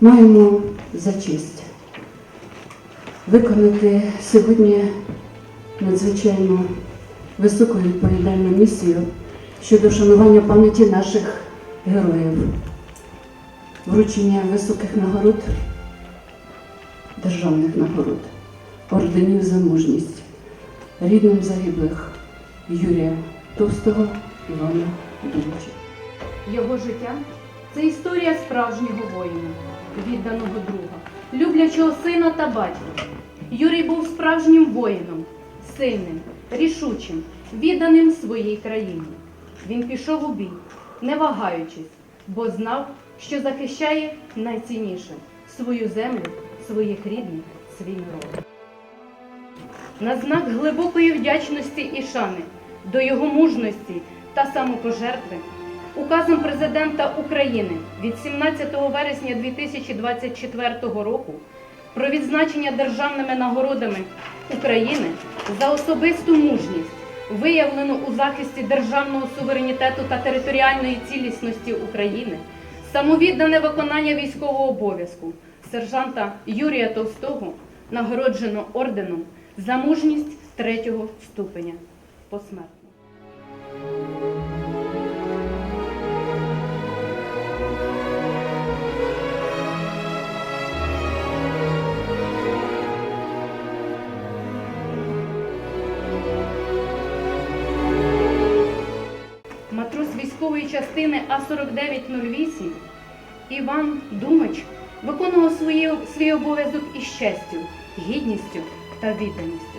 Маємо за честь виконати сьогодні надзвичайно високу відповідальну місію щодо вшанування пам'яті наших героїв, вручення високих нагород, державних нагород, орденів за мужність, рідним загиблих Юрія Товстого, Івана Дубича. Його життя це історія справжнього воїна, відданого друга, люблячого сина та батька. Юрій був справжнім воїном, сильним, рішучим, відданим своїй країні. Він пішов у бій, не вагаючись, бо знав, що захищає найцінніше свою землю, своїх рідних, свій народ. На знак глибокої вдячності і шани до його мужності та самопожертви Указом президента України від 17 вересня 2024 року про відзначення державними нагородами України за особисту мужність, виявлену у захисті державного суверенітету та територіальної цілісності України, самовіддане виконання військового обов'язку сержанта Юрія Товстого нагороджено орденом за мужність третього ступеня посмертно. Військової частини А4908 Іван Думач виконував свої, свій обов'язок із честю, гідністю та відданістю.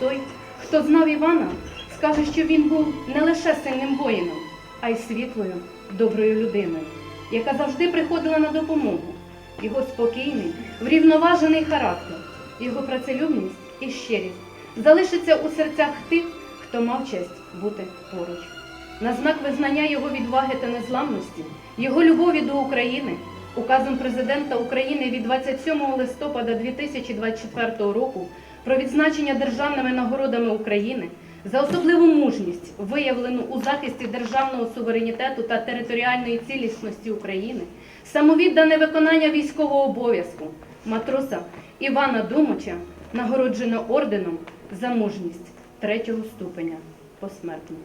Той, хто знав Івана, скаже, що він був не лише сильним воїном, а й світлою, доброю людиною, яка завжди приходила на допомогу. Його спокійний, врівноважений характер, його працелюбність і щирість залишиться у серцях тих, хто мав честь бути поруч. На знак визнання його відваги та незламності, його любові до України, указом президента України від 27 листопада 2024 року про відзначення державними нагородами України за особливу мужність, виявлену у захисті державного суверенітету та територіальної цілісності України, самовіддане виконання військового обов'язку матроса Івана Думача нагороджено орденом за мужність третього ступеня посмертно.